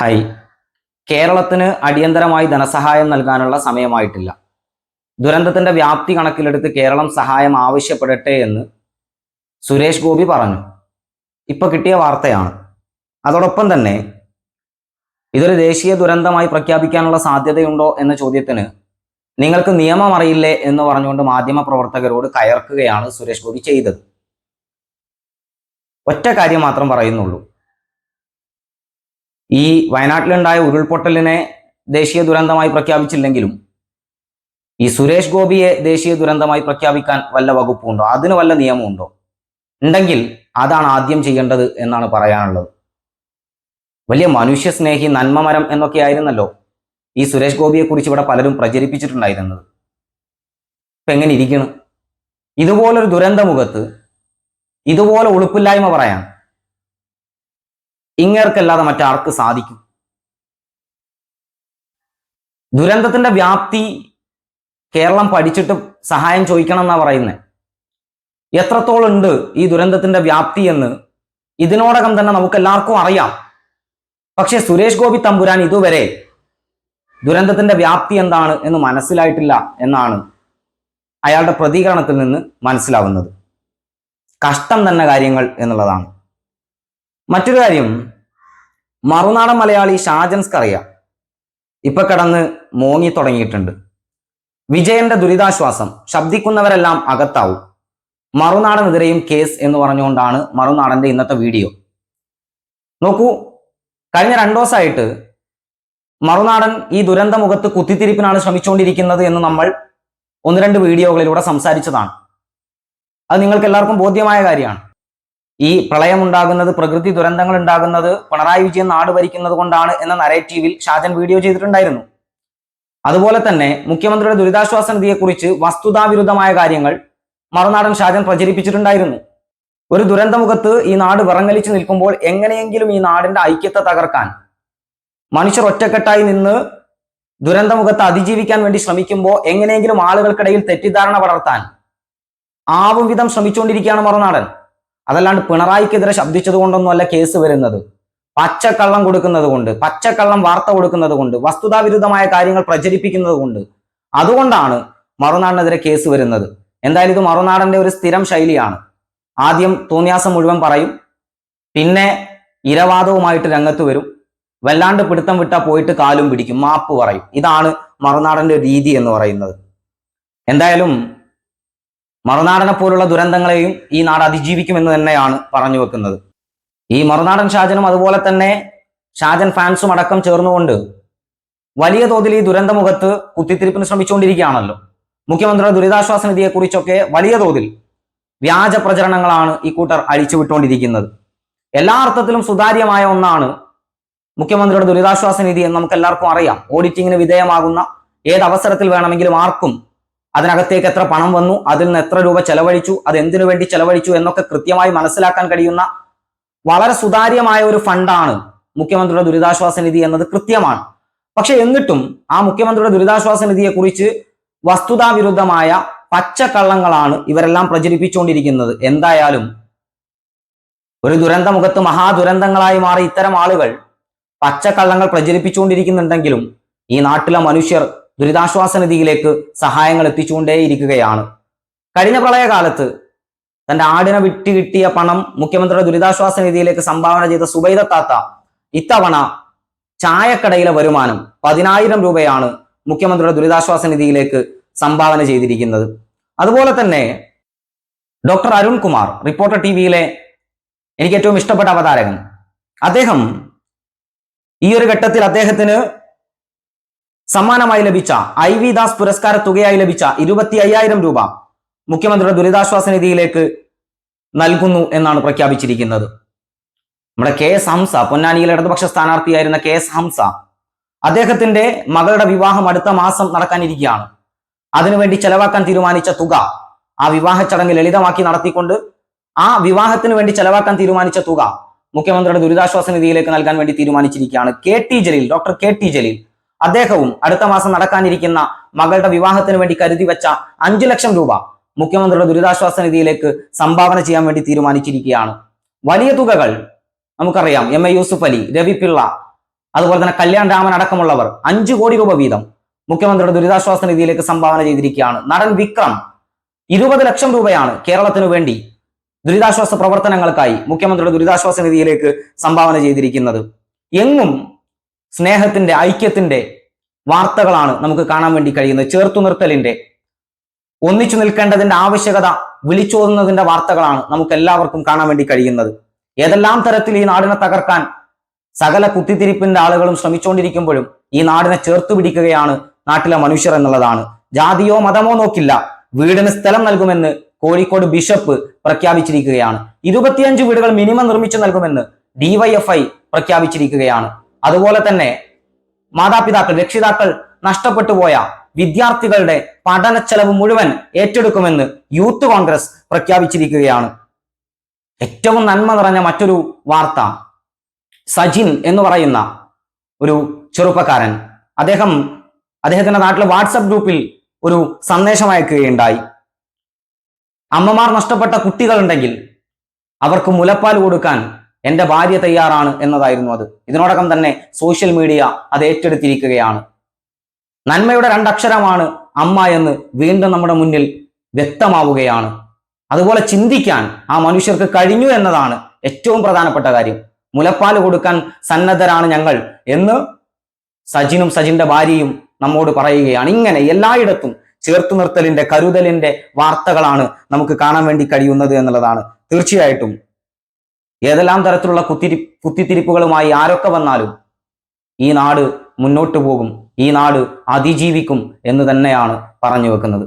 Hi. കേരളത്തിന് അടിയന്തരമായി ധനസഹായം നൽകാനുള്ള സമയമായിട്ടില്ല. ദുരന്തത്തിന്റെ വ്യാപ്തി കണക്കിലെടുത്ത് കേരളം സഹായം ആവശ്യപ്പെടട്ടെ എന്ന് സുരേഷ് ഗോപി പറഞ്ഞു. ഇപ്പൊ കിട്ടിയ വാർത്തയാണ്. അതോടൊപ്പം തന്നെ ഇതൊരു ദേശീയ ദുരന്തമായി പ്രഖ്യാപിക്കാനുള്ള സാധ്യതയുണ്ടോ എന്ന ചോദ്യത്തിന് നിങ്ങൾക്ക് നിയമം അറിയില്ലേ എന്ന് പറഞ്ഞുകൊണ്ട് മാധ്യമ പ്രവർത്തകരോട് കയർക്കുകയാണ് സുരേഷ് ഗോപി ചെയ്തത്. ഒറ്റ കാര്യം മാത്രം പറയുന്നുള്ളൂ. ഈ വയനാട്ടിലുണ്ടായ ഉരുൾപൊട്ടലിനെ ദേശീയ ദുരന്തമായി പ്രഖ്യാപിച്ചില്ലെങ്കിലും ഈ സുരേഷ് ഗോപിയെ ദേശീയ ദുരന്തമായി പ്രഖ്യാപിക്കാൻ വല്ല വകുപ്പുണ്ടോ അതിന് വല്ല നിയമമുണ്ടോ? ഉണ്ടെങ്കിൽ അതാണ് ആദ്യം ചെയ്യേണ്ടത് എന്നാണ് പറയാനുള്ളത്. വലിയ മനുഷ്യസ്നേഹി നന്മമരം എന്നൊക്കെ ആയിരുന്നല്ലോ ഈ സുരേഷ് ഗോപിയെ കുറിച്ച് ഇവിടെ പലരും പ്രചരിപ്പിച്ചിട്ടുണ്ടായിരുന്നത്. ഇപ്പൊ എങ്ങനെ ഇരിക്കണം? ഇതുപോലൊരു ദുരന്തമുഖത്ത് ഇതുപോലെ ഉളുപ്പില്ലായ്മ പറയാൻ ഇങ്ങേർക്കല്ലാതെ മറ്റാർക്ക് സാധിക്കും? ദുരന്തത്തിന്റെ വ്യാപ്തി കേരളം പഠിച്ചിട്ട് സഹായം ചോദിക്കണം എന്നാ പറയുന്നത് എത്രത്തോളം ഉണ്ട് ഈ ദുരന്തത്തിന്റെ വ്യാപ്തി എന്ന് ഇതിനോടകം തന്നെ നമുക്ക് എല്ലാവർക്കും അറിയാം. പക്ഷെ സുരേഷ് ഗോപി തമ്പുരാൻ ഇതുവരെ ദുരന്തത്തിന്റെ വ്യാപ്തി എന്താണ് എന്ന് മനസ്സിലായിട്ടില്ല എന്നാണ് അയാളുടെ പ്രതികരണത്തിൽ നിന്ന് മനസ്സിലാവുന്നത്. കഷ്ടം തന്നെ കാര്യങ്ങൾ എന്നുള്ളതാണ്. മറ്റൊരു കാര്യം മറുനാടൻ മലയാളി ഷാജൻസ്കറിയ ഇപ്പൊ കടന്ന് മോങ്ങി തുടങ്ങിയിട്ടുണ്ട്. വിജയന്റെ ദുരിതാശ്വാസം ശബ്ദിക്കുന്നവരെല്ലാം അകത്താവും. മറുനാടനെതിരെയും കേസ് എന്ന് പറഞ്ഞുകൊണ്ടാണ് മറുനാടന്റെ ഇന്നത്തെ വീഡിയോ. നോക്കൂ കഴിഞ്ഞ രണ്ടു ദിവസമായിട്ട് മറുനാടൻ ഈ ദുരന്തമുഖത്ത് കുത്തിത്തിരിപ്പിനാണ് ശ്രമിച്ചുകൊണ്ടിരിക്കുന്നത് എന്ന് നമ്മൾ ഒന്ന് രണ്ട് വീഡിയോകളിലൂടെ സംസാരിച്ചതാണ്. അത് നിങ്ങൾക്ക് എല്ലാവർക്കും ബോധ്യമായ കാര്യമാണ്. ഈ പ്രളയം ഉണ്ടാകുന്നത് പ്രകൃതി ദുരന്തങ്ങൾ ഉണ്ടാകുന്നത് പിണറായി വിജയൻ നാട് ഭരിക്കുന്നത് കൊണ്ടാണ് എന്ന നരേറ്റീവിൽ ഷാജൻ വീഡിയോ ചെയ്തിട്ടുണ്ടായിരുന്നു. അതുപോലെ തന്നെ മുഖ്യമന്ത്രിയുടെ ദുരിതാശ്വാസ നിധിയെക്കുറിച്ച് വസ്തുതാവിരുദ്ധമായ കാര്യങ്ങൾ മറുനാടൻ ഷാജൻ പ്രചരിപ്പിച്ചിട്ടുണ്ടായിരുന്നു. ഒരു ദുരന്തമുഖത്ത് ഈ നാട് വിറങ്ങലിച്ചു നിൽക്കുമ്പോൾ എങ്ങനെയെങ്കിലും ഈ നാടിന്റെ ഐക്യത്തെ തകർക്കാൻ മനുഷ്യർ ഒറ്റക്കെട്ടായി നിന്ന് ദുരന്തമുഖത്ത് അതിജീവിക്കാൻ വേണ്ടി ശ്രമിക്കുമ്പോൾ എങ്ങനെയെങ്കിലും ആളുകൾക്കിടയിൽ തെറ്റിദ്ധാരണ വളർത്താൻ ആവും വിധം ശ്രമിച്ചുകൊണ്ടിരിക്കുകയാണ് മറുനാടൻ. അതല്ലാണ്ട് പിണറായിക്കെതിരെ ശബ്ദിച്ചത് കൊണ്ടൊന്നുമല്ല കേസ് വരുന്നത്. പച്ചക്കള്ളം കൊടുക്കുന്നത് കൊണ്ട് പച്ചക്കള്ളം വാർത്ത കൊടുക്കുന്നത് കൊണ്ട് വസ്തുതാവിരുദ്ധമായ കാര്യങ്ങൾ പ്രചരിപ്പിക്കുന്നത് കൊണ്ട് അതുകൊണ്ടാണ് മറുനാടിനെതിരെ കേസ് വരുന്നത്. എന്തായാലും ഇത് മറുനാടന്റെ ഒരു സ്ഥിരം ശൈലിയാണ്. ആദ്യം തോന്നിയാസം മുഴുവൻ പറയും പിന്നെ ഇരവാദവുമായിട്ട് രംഗത്ത് വരും. വല്ലാണ്ട് പിടുത്തം വിട്ടാൽ പോയിട്ട് കാലും പിടിക്കും മാപ്പ് പറയും. ഇതാണ് മറുനാടന്റെ രീതി എന്ന് പറയുന്നത്. എന്തായാലും മറുനാടനെ പോലുള്ള ദുരന്തങ്ങളെയും ഈ നാട് അതിജീവിക്കുമെന്ന് തന്നെയാണ് പറഞ്ഞു വെക്കുന്നത്. ഈ മറുനാടൻ ഷാജനും അതുപോലെ തന്നെ ഷാജൻ ഫാൻസും അടക്കം ചേർന്നുകൊണ്ട് വലിയ തോതിൽ ഈ ദുരന്തമുഖത്ത് കുത്തിത്തിരിപ്പിന് ശ്രമിച്ചുകൊണ്ടിരിക്കുകയാണല്ലോ. മുഖ്യമന്ത്രിയുടെ ദുരിതാശ്വാസ നിധിയെക്കുറിച്ചൊക്കെ വലിയ തോതിൽ വ്യാജ പ്രചരണങ്ങളാണ് ഈ കൂട്ടർ അഴിച്ചുവിട്ടുകൊണ്ടിരിക്കുന്നത്. എല്ലാ അർത്ഥത്തിലും സുതാര്യമായ ഒന്നാണ് മുഖ്യമന്ത്രിയുടെ ദുരിതാശ്വാസ നിധി എന്ന് നമുക്ക് എല്ലാവർക്കും അറിയാം. ഓഡിറ്റിങ്ങിന് വിധേയമാകുന്ന ഏത് അവസരത്തിൽ വേണമെങ്കിലും ആർക്കും അതിനകത്തേക്ക് എത്ര പണം വന്നു അതിൽ നിന്ന് എത്ര രൂപ ചെലവഴിച്ചു അത് എന്തിനു വേണ്ടി ചെലവഴിച്ചു എന്നൊക്കെ കൃത്യമായി മനസ്സിലാക്കാൻ കഴിയുന്ന വളരെ സുതാര്യമായ ഒരു ഫണ്ടാണ് മുഖ്യമന്ത്രിയുടെ ദുരിതാശ്വാസ നിധി എന്നത് കൃത്യമാണ്. പക്ഷെ എന്നിട്ടും ആ മുഖ്യമന്ത്രിയുടെ ദുരിതാശ്വാസ നിധിയെ കുറിച്ച് വസ്തുതാവിരുദ്ധമായ പച്ചക്കള്ളങ്ങളാണ് ഇവരെല്ലാം പ്രചരിപ്പിച്ചുകൊണ്ടിരിക്കുന്നത്. എന്തായാലും ഒരു ദുരന്തമുഖത്ത് മഹാദുരന്തങ്ങളായി മാറി ഇത്തരം ആളുകൾ പച്ചക്കള്ളങ്ങൾ പ്രചരിപ്പിച്ചുകൊണ്ടിരിക്കുന്നുണ്ടെങ്കിലും ഈ നാട്ടിലെ മനുഷ്യർ ദുരിതാശ്വാസ നിധിയിലേക്ക് സഹായങ്ങൾ എത്തിച്ചുകൊണ്ടേയിരിക്കുകയാണ്. കഴിഞ്ഞ പ്രളയകാലത്ത് തന്റെ ആടിനെ വിറ്റ് കിട്ടിയ പണം മുഖ്യമന്ത്രിയുടെ ദുരിതാശ്വാസ നിധിയിലേക്ക് സംഭാവന ചെയ്ത സുബൈദ താത്ത ഇത്തവണ ചായക്കടയിലെ വരുമാനം പതിനായിരം രൂപയാണ് മുഖ്യമന്ത്രിയുടെ ദുരിതാശ്വാസ നിധിയിലേക്ക് സംഭാവന ചെയ്തിരിക്കുന്നത്. അതുപോലെ തന്നെ doctor Arun Kumar reporter T വിയിലെ എനിക്ക് ഏറ്റവും ഇഷ്ടപ്പെട്ട അവതാരകൻ. അദ്ദേഹം ഈ ഒരു ഘട്ടത്തിൽ അദ്ദേഹത്തിന് സമ്മാനമായി ലഭിച്ച ഐ വി ദാസ് പുരസ്കാര തുകയായി ലഭിച്ച ഇരുപത്തി അയ്യായിരം രൂപ മുഖ്യമന്ത്രിയുടെ ദുരിതാശ്വാസ നിധിയിലേക്ക് നൽകുന്നു എന്നാണ് പ്രഖ്യാപിച്ചിരിക്കുന്നത്. നമ്മുടെ കെ എസ് ഹംസ പൊന്നാനിയിലെ ഇടതുപക്ഷ സ്ഥാനാർത്ഥിയായിരുന്ന കെ എസ് ഹംസ അദ്ദേഹത്തിന്റെ മകളുടെ വിവാഹം അടുത്ത മാസം നടക്കാനിരിക്കുകയാണ്. അതിനുവേണ്ടി ചെലവാക്കാൻ തീരുമാനിച്ച തുക ആ വിവാഹ ചടങ്ങ് ലളിതമാക്കി നടത്തിക്കൊണ്ട് ആ വിവാഹത്തിന് വേണ്ടി ചെലവാക്കാൻ തീരുമാനിച്ച തുക മുഖ്യമന്ത്രിയുടെ ദുരിതാശ്വാസ നിധിയിലേക്ക് നൽകാൻ വേണ്ടി തീരുമാനിച്ചിരിക്കുകയാണ്. K T Jaleel doctor K T Jaleel അദ്ദേഹവും അടുത്ത മാസം നടക്കാനിരിക്കുന്ന മകളുടെ വിവാഹത്തിന് വേണ്ടി കരുതി വെച്ച അഞ്ചു ലക്ഷം രൂപ മുഖ്യമന്ത്രിയുടെ ദുരിതാശ്വാസ നിധിയിലേക്ക് സംഭാവന ചെയ്യാൻ വേണ്ടി തീരുമാനിച്ചിരിക്കുകയാണ്. വലിയ തുകകൾ നമുക്കറിയാം. എം എ യൂസുഫ് അലി രവി പിള്ള അതുപോലെ തന്നെ കല്യാൺ രാമൻ അടക്കമുള്ളവർ അഞ്ചു കോടി രൂപ വീതം മുഖ്യമന്ത്രിയുടെ ദുരിതാശ്വാസ നിധിയിലേക്ക് സംഭാവന ചെയ്തിരിക്കുകയാണ്. നടൻ വിക്രം ഇരുപത് ലക്ഷം രൂപയാണ് കേരളത്തിനു വേണ്ടി ദുരിതാശ്വാസ പ്രവർത്തനങ്ങൾക്കായി മുഖ്യമന്ത്രിയുടെ ദുരിതാശ്വാസ നിധിയിലേക്ക് സംഭാവന ചെയ്തിരിക്കുന്നത്. എങ്ങും സ്നേഹത്തിന്റെ ഐക്യത്തിന്റെ വാർത്തകളാണ് നമുക്ക് കാണാൻ വേണ്ടി കഴിയുന്നത്. ചേർത്തു നിർത്തലിന്റെ ഒന്നിച്ചു നിൽക്കേണ്ടതിന്റെ ആവശ്യകത വിളിച്ചോതുന്നതിന്റെ വാർത്തകളാണ് നമുക്ക് എല്ലാവർക്കും കാണാൻ വേണ്ടി കഴിയുന്നത്. ഏതെല്ലാം തരത്തിൽ ഈ നാടിനെ തകർക്കാൻ സകല കുത്തിത്തിരിപ്പിന്റെ ആളുകളും ശ്രമിച്ചുകൊണ്ടിരിക്കുമ്പോഴും ഈ നാടിനെ ചേർത്തു പിടിക്കുകയാണ് നാട്ടിലെ മനുഷ്യർ എന്നുള്ളതാണ്. ജാതിയോ മതമോ നോക്കില്ല. വീടിന് സ്ഥലം നൽകുമെന്ന് കോഴിക്കോട് ബിഷപ്പ് പ്രഖ്യാപിച്ചിരിക്കുകയാണ്. ഇരുപത്തിയഞ്ച് വീടുകൾ മിനിമം നിർമ്മിച്ചു നൽകുമെന്ന് ഡിവൈഎഫ്ഐ പ്രഖ്യാപിച്ചിരിക്കുകയാണ്. അതുപോലെ തന്നെ മാതാപിതാക്കൾ രക്ഷിതാക്കൾ നഷ്ടപ്പെട്ടു പോയ വിദ്യാർത്ഥികളുടെ പഠന ചെലവ് മുഴുവൻ ഏറ്റെടുക്കുമെന്ന് യൂത്ത് കോൺഗ്രസ് പ്രഖ്യാപിച്ചിരിക്കുകയാണ്. ഏറ്റവും നന്മ നിറഞ്ഞ മറ്റൊരു വാർത്ത സജിൻ എന്ന് പറയുന്ന ഒരു ചെറുപ്പക്കാരൻ. അദ്ദേഹം അദ്ദേഹത്തിന്റെ നാട്ടിലെ വാട്സപ്പ് ഗ്രൂപ്പിൽ ഒരു സന്ദേശം അയക്കുകയുണ്ടായി. അമ്മമാർ നഷ്ടപ്പെട്ട കുട്ടികളുണ്ടെങ്കിൽ അവർക്ക് മുലപ്പാൽ കൊടുക്കാൻ എന്റെ ഭാര്യ തയ്യാറാണ് എന്നതായിരുന്നു അത്. ഇതിനോടകം തന്നെ സോഷ്യൽ മീഡിയ അത് ഏറ്റെടുത്തിരിക്കുകയാണ്. നന്മയുടെ രണ്ടക്ഷരമാണ് അമ്മ എന്ന് വീണ്ടും നമ്മുടെ മുന്നിൽ വ്യക്തമാവുകയാണ്. അതുപോലെ ചിന്തിക്കാൻ ആ മനുഷ്യർക്ക് കഴിഞ്ഞു എന്നതാണ് ഏറ്റവും പ്രധാനപ്പെട്ട കാര്യം. മുലപ്പാൽ കൊടുക്കാൻ സന്നദ്ധരാണ് ഞങ്ങൾ എന്ന് സജിനും സജിന്റെ ഭാര്യയും നമ്മോട് പറയുകയാണ്. ഇങ്ങനെ എല്ലായിടത്തും ചേർത്തു നിർത്തലിന്റെ കരുതലിന്റെ വാർത്തകളാണ് നമുക്ക് കാണാൻ വേണ്ടി കഴിയുന്നത് എന്നുള്ളതാണ്. തീർച്ചയായിട്ടും ഏതെല്ലാം തരത്തിലുള്ള കുത്തിരി കുത്തിത്തിരിപ്പുകളുമായി ആരൊക്കെ വന്നാലും ഈ നാട് മുന്നോട്ട് പോകും ഈ നാട് അതിജീവിക്കും എന്ന് തന്നെയാണ് പറഞ്ഞു വെക്കുന്നത്.